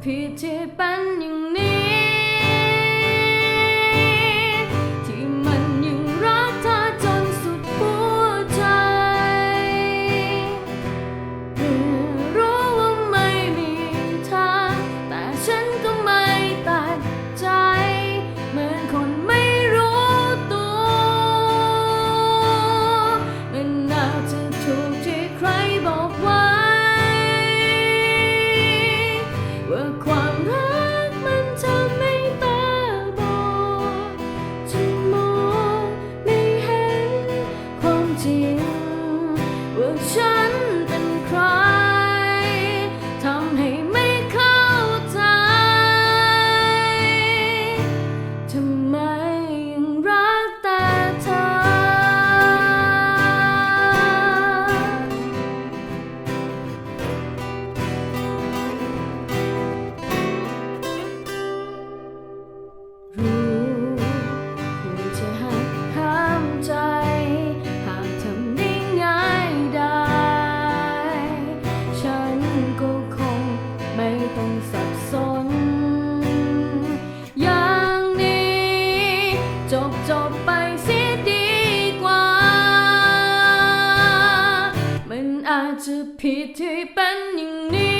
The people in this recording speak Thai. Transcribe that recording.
빛이 반 จะผิดที่เป็นอย่างนี้